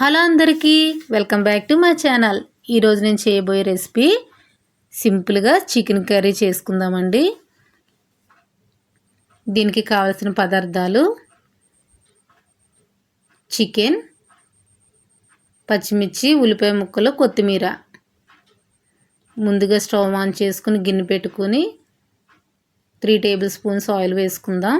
Hello అందరికీ welcome back to my channel. ఈరోజు నేను చేయబోయే రెసిపీ సింపుల్గా చికెన్ కర్రీ చేసుకుందామండి. దీనికి కావలసిన పదార్థాలు చికెన్ పచ్చిమిర్చి ఉల్లిపాయ ముక్కలు కొత్తిమీర. ముందుగా స్టవ్ ఆన్ చేసుకుని గిన్నె పెట్టుకుని త్రీ టేబుల్ స్పూన్స్ ఆయిల్ వేసుకుందాం.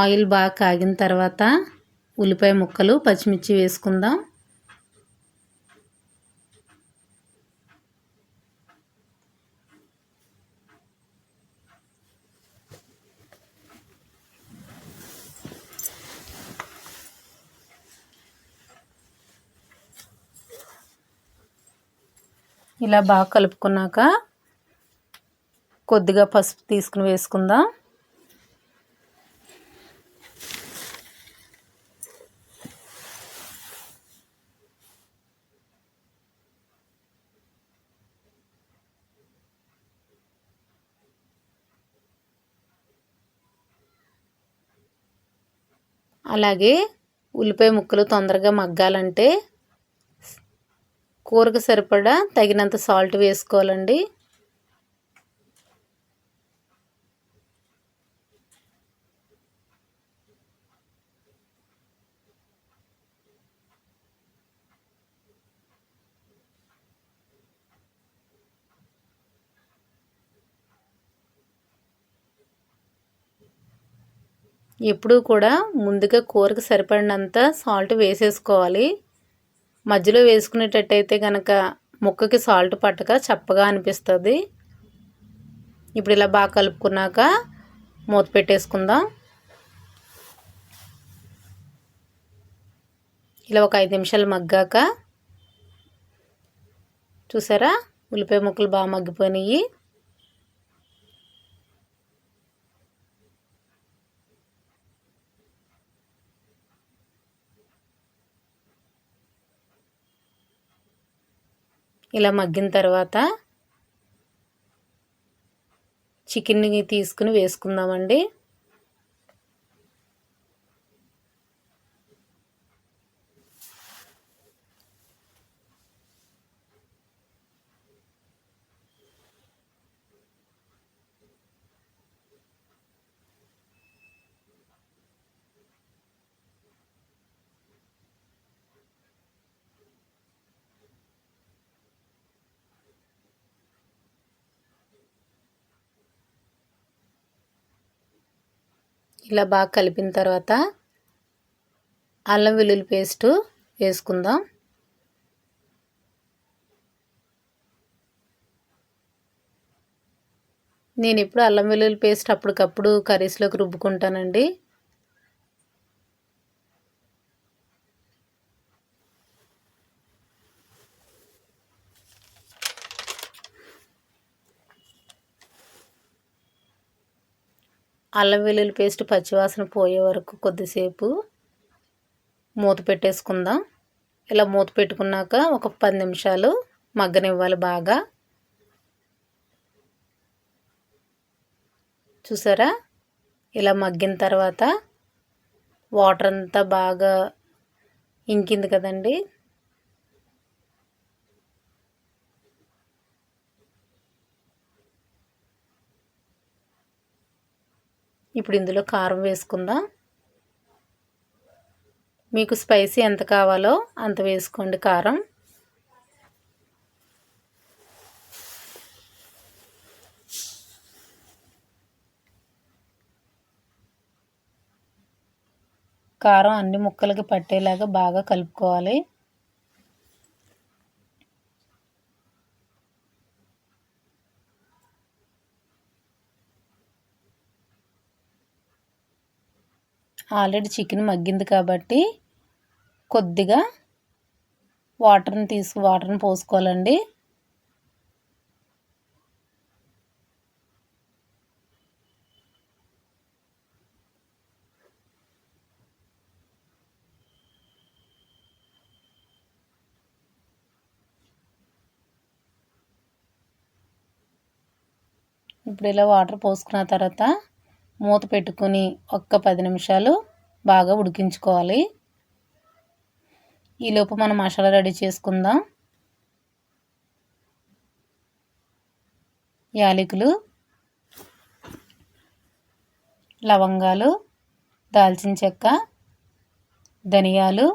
ఆయిల్ బాగా కాగిన తర్వాత ఉల్లిపాయ ముక్కలు పచ్చిమిర్చి వేసుకుందాం. ఇలా బాగా కలుపుకున్నాక కొద్దిగా పసుపు తీసుకుని వేసుకుందాం. అలాగే ఉల్లిపాయ ముక్కలు తొందరగా మగ్గాలంటే కూరకు సరిపడా తగినంత సాల్ట్ వేసుకోవాలండి. ఎప్పుడూ కూడా ముందుగా కూరకు సరిపడినంత సాల్ట్ వేసేసుకోవాలి. మధ్యలో వేసుకునేటట్టయితే కనుక ముక్కకి సాల్ట్ పట్టక చప్పగా అనిపిస్తుంది. ఇప్పుడు ఇలా బాగా కలుపుకున్నాక మూత పెట్టేసుకుందాం. ఇలా ఒక ఐదు నిమిషాలు మగ్గాక చూసారా? ఉల్లిపాయ ముక్కలు బాగా మగ్గిపోయినాయి. ఇలా మగ్గిన తర్వాత చికెన్ని తీసుకుని వేసుకుందామండి. ఇలా బాగా కలిపిన తర్వాత అల్లం వెల్లుల్లి పేస్టు వేసుకుందాం. నేను ఎప్పుడు అల్లం వెల్లుల్లి పేస్ట్ అప్పటికప్పుడు కర్రీస్లోకి రుబ్బుకుంటానండి. అల్లం వెల్లుల్లి పేస్ట్ పచ్చివాసన పోయే వరకు కొద్దిసేపు మూత పెట్టేసుకుందాం. ఇలా మూత పెట్టుకున్నాక ఒక పది నిమిషాలు మగ్గనివ్వాలి బాగా. చూసారా? ఇలా మగ్గిన తర్వాత వాటర్ అంతా బాగా ఇంకింది కదండి. ఇప్పుడు ఇందులో కారం వేసుకుందాం. మీకు స్పైసీ ఎంత కావాలో అంత వేసుకోండి కారం. కారం అన్ని ముక్కలకి పట్టేలాగా బాగా కలుపుకోవాలి. ఆల్రెడీ చికెన్ మగ్గింది కాబట్టి కొద్దిగా వాటర్ని తీసుకు వాటర్ని పోసుకోవాలండి. ఇప్పుడు ఇలా వాటర్ పోసుకున్న తర్వాత మూత పెట్టుకొని ఒక్క పది నిమిషాలు బాగా ఉడికించుకోవాలి. ఈలోపు మనం మసాలా రెడీ చేసుకుందాం. యాలకులు లవంగాలు దాల్చిన చెక్క ధనియాలు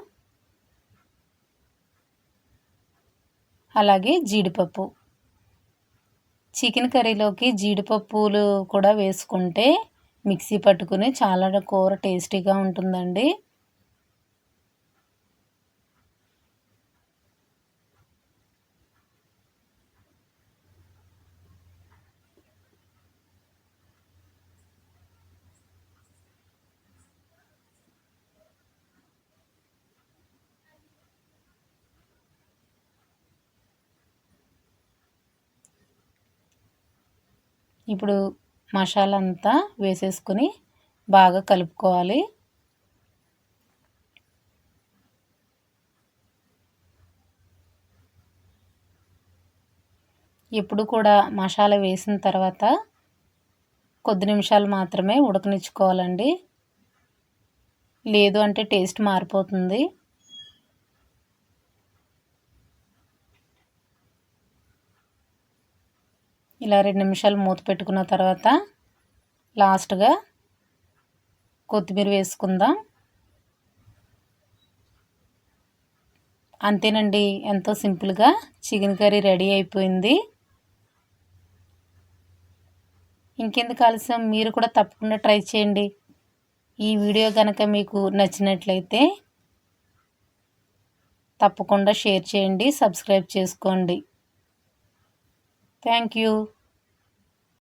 అలాగే జీడిపప్పు. చికెన్ కర్రీలోకి జీడిపప్పులు కూడా వేసుకుంటే మిక్సీ పట్టుకుని చాలా కూర టేస్టీగా ఉంటుందండి. ఇప్పుడు మసాలా అంతా వేసేసుకొని బాగా కలుపుకోవాలి. ఎప్పుడు కూడా మసాలా వేసిన తర్వాత కొద్ది నిమిషాలు మాత్రమే ఉడకనిచ్చుకోవాలండి. లేదు అంటే టేస్ట్ మారిపోతుంది. ఇలా రెండు నిమిషాలు మూత పెట్టుకున్న తర్వాత లాస్ట్గా కొత్తిమీర వేసుకుందాం. అంతేనండి ఎంతో సింపుల్గా చికెన్ కర్రీ రెడీ అయిపోయింది. ఇంకెందుకు ఆలస్యం? మీరు కూడా తప్పకుండా ట్రై చేయండి. ఈ వీడియో కనుక మీకు నచ్చినట్లయితే తప్పకుండా షేర్ చేయండి సబ్స్క్రైబ్ చేసుకోండి. Thank you.